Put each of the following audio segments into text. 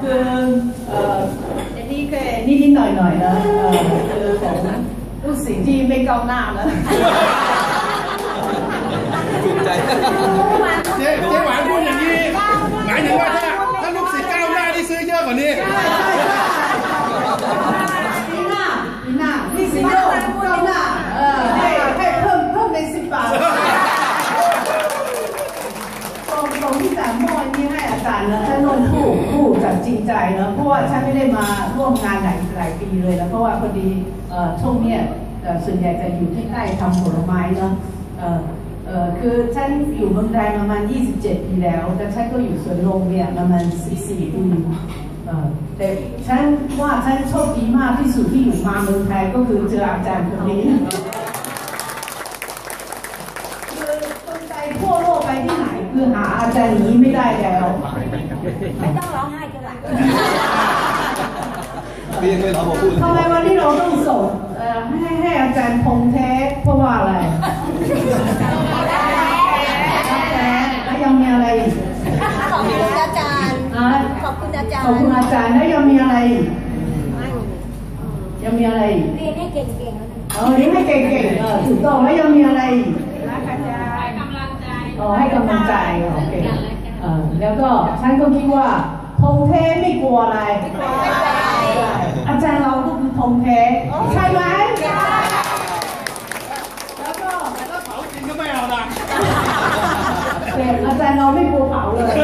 คือเอ่ออันนี้แค่นิดๆหน่อยๆนะเออคือของลูกศิษย์ที่ไม่ก้าวหน้านะ ถูกใจ เจ๊เจ๊หวานพูดอย่างนี้ หมายถึงว่าถ้าถ้าลูกศิษย์ก้าวหน้าที่ซื้อเยอะกว่านี้ ปีหน้าปีหน้านี่สิโยก้าวหน้าเออให้ให้เพิ่มเพิ่มในสิบบาทตรงตรงที่แต่มอยนี่ให้อาจารย์ นนนนท์ผู้ผู้จัดจริงใจเนาะเพราะว่าฉันไม่ได้มาร่วมงานหลายหลายปีเลยนะเพราะว่าพอดีช่วงเนี้ยส่วนใหญ่จะอยู่ที่ใกล้ทำผลไม้เนาะคือฉันอยู่เมืองไทยประมาณ 27 ปีแล้ว แต่ฉันก็อยู่สวนลมเนี่ยประมาณ 14 ปีแต่ฉันว่าฉันโชคดีมากที่สุดที่อยู่มาเมืองไทยก็คือเจออาจารย์คนนี้ คือคนไทยทั่วโลกไปที่ไหนคือหาอาจารย์อย่างนี้ไม่ได้แล้วไม่ต้องร้องไห้ก็ได้พี่ยังไม่รับมาพูดทำไมวันนี้เราต้องส่งเอ่อให้ให้อาจารย์พงแท้เพราะว่าอะไรแท้แล้วยังมีอะไรอีกขอบคุณอาจารย์อะขอบคุณอาจารขอบย์คุณอาจารย์แล้วยังมีอะไรอีกยังมีอะไรอีกเรียนให้เก่งๆแล้วกันเออเลี้ยงให้เก่งๆเออถูกต้องแล้วยังมีอะไรอีกอ๋อ ให้กำลังใจโอเคเออแล้วก็ฉันก็คิดว่าพงแท้ไม่กลัวอะไร อาจารย์เราก็คือพงแท้ใช่ไหมแล้วก็ถ้าเผาจริงก็ไม่เอานะแต่อาจารย์เราไม่กลัวเผาเลย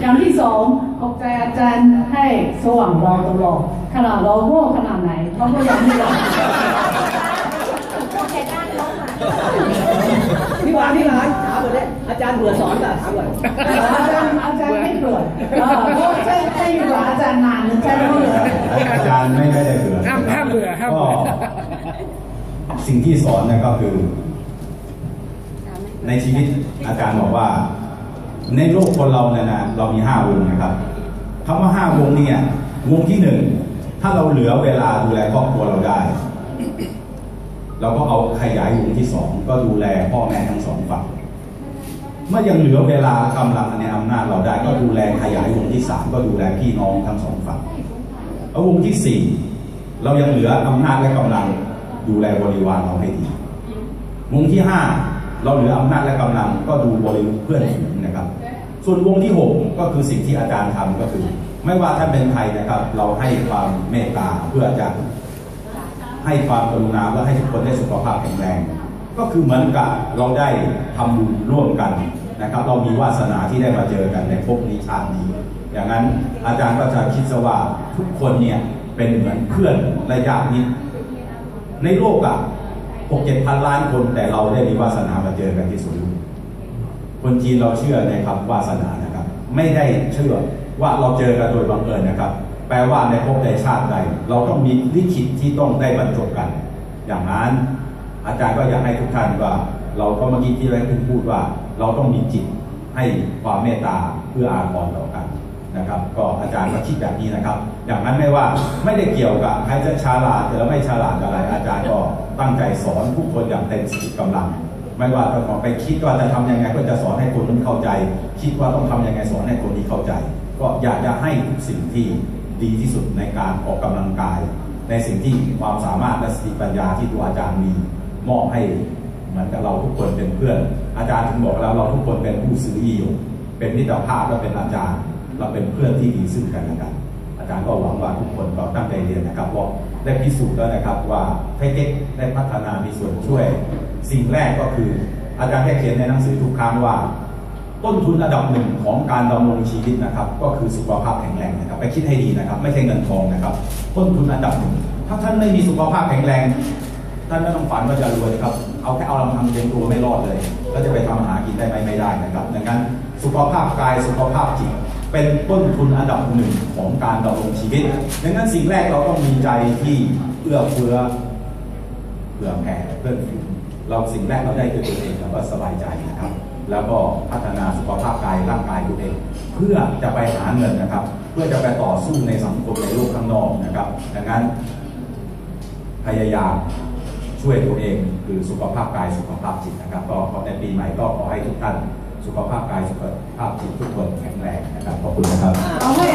อย่างที่สองขอบใจอาจารย์ให้สว่างเราตลอดขนาดเราโง่ขนาดไหนเขาก็ยังไม่ยอม พวกแกด้านลบอะ พี่วานที่ร้านถามก่อนเนี่ยอาจารย์เบื่อสอนป่ะถามก่อนอาจารย์อาจารย์ไม่เกิดเออเพราะใช่ใช่อยู่กับอาจารย์นานใช่ไหมเบื่ออาจารย์ไม่ได้เบื่อห้ามห้ามเบื่อห้ามเบื่อก็สิ่งที่สอนนะก็คือ ในชีวิตอาจารย์บอกว่า ในโลกคนเราเนี่ยนะเรามีห้าวงนะครับคำว่าห้าวงเนี่ยวงที่หนึ่งถ้าเราเหลือเวลาดูแลครอบครัวเราได้ เราก็เอาขยายวงที่สองก็ดูแลพ่อแม่ทั้งสองฝั่งเมื่อยังเหลือเวลากำลังในอำนาจเราได้ ก็ดูแลขยายวงที่สามก็ดูแลพี่น้องทั้งสองฝั่งแล้ววงที่สี่เรายังเหลืออำนาจและกำลัง ดูแลบริวารเราให้ดีวงที่ห้าเราเหลืออำนาจและกำลังก็ดูบริวารเพื่อนฝูงนะครับ ส่วนวงที่หกก็คือสิ่งที่อาจารย์ทำก็คือ ไม่ว่าท่านเป็นใครนะครับ เราให้ความเมตตาเพื่อจะ ให้ความกรุณาและให้ทุกคนได้สุขภาพแข็งแรง ก็คือเหมือนกับเราได้ทำบุญร่วมกันนะครับ เรามีวาสนาที่ได้มาเจอกันในภพนี้ชาตินี้ อย่างนั้นอาจารย์ก็จะคิดว่าทุกคนเนี่ยเป็นเหมือนเพื่อนและญาติมิตรในโลกอะหกเจ็ดพันล้านคนแต่เราได้มีวาสนามาเจอกันที่สุดคนจีนเราเชื่อในคำวาสนานะครับ ไม่ได้เชื่อว่าเราเจอกันโดยบังเอิญนะครับ แปลว่าในภพใดชาติใด เราต้องมีลิขิตที่ต้องได้บรรจบกัน อย่างนั้นอาจารย์ก็อยากให้ทุกท่านว่า เราก็เมื่อกี้ที่ได้คุณพูดว่า เราต้องมีจิตให้ความเมตตาเพื่ออาทรต่อกันนะครับ ก็อาจารย์ก็คิดแบบนี้นะครับ อย่างนั้นไม่ว่าไม่ได้เกี่ยวกับใครจะฉลาดหรือไม่ฉลาดอะไร อาจารย์ก็ตั้งใจสอนผู้คนอย่างเต็มสติกำลังไม่ว่าจะไปคิดว่าจะทำยังไงก็จะสอนให้คนนั้นเข้าใจ คิดว่าต้องทำยังไงสอนให้คนนี้เข้าใจ ก็อยากจะให้ทุกสิ่งที่ ดีที่สุดในการออกกำลังกาย ในสิ่งที่ความสามารถและสติปัญญาที่ตัวอาจารย์มีมอบให้เหมือนกับเราทุกคนเป็นเพื่อน อาจารย์ถึงบอกแล้วเราทุกคนเป็นผู้ซื้ออีอยู่เป็นมิตรภาพและเป็นอาจารย์ เราเป็นเพื่อนที่ดีซึ่งกันและกัน อาจารย์ก็หวังว่าทุกคนก็ตั้งใจเรียนนะครับเพราได้พิสูจน์แล้วนะครับว่าไทเทคได้พัฒนามีส่วนช่วย สิ่งแรกก็คือ อาจารย์ได้เขียนในหนังสือทุกครั้งว่า ต้นทุนอันดับหนึ่งของการดำรงชีวิตนะครับ ก็คือสุขภาพแข็งแรงนะครับ ไปคิดให้ดีนะครับ ไม่ใช่เงินทองนะครับ ต้นทุนอันดับหนึ่งถ้าท่านไม่มีสุขภาพแข็งแรงท่านไม่ต้องฝันว่าจะรวยครับ เอาแค่เอาลำพังเลี้ยงตัวไม่รอดเลยแล้วจะไปทำอาหากินได้ไหมไม่ได้นะครับ ดังนั้นสุขภาพกายสุขภาพจิตเป็นต้นทุนอันดับหนึ่งของการดำรงชีวิต ดังนั้นสิ่งแรกเราต้องมีใจที่เอื้อเฟื้อเผื่อแผ่เพื่อนฝูงเราสิ่งแรกเราได้คือตัวเองแล้วก็สบายใจนะครับ แล้วก็พัฒนาสุขภาพกายร่างกายตัวเอง เพื่อจะไปหาเงินนะครับ เพื่อจะไปต่อสู้ในสังคมในโลกข้างนอกนะครับดังนั้นพยายามช่วยตัวเองคือสุขภาพกายสุขภาพจิตนะครับ ก็ขอในปีใหม่ก็ขอให้ทุกท่านสุขภาพกายสุขภาพจิตทุกคนแข็งแรงนะครับขอบคุณนะครับเอาให้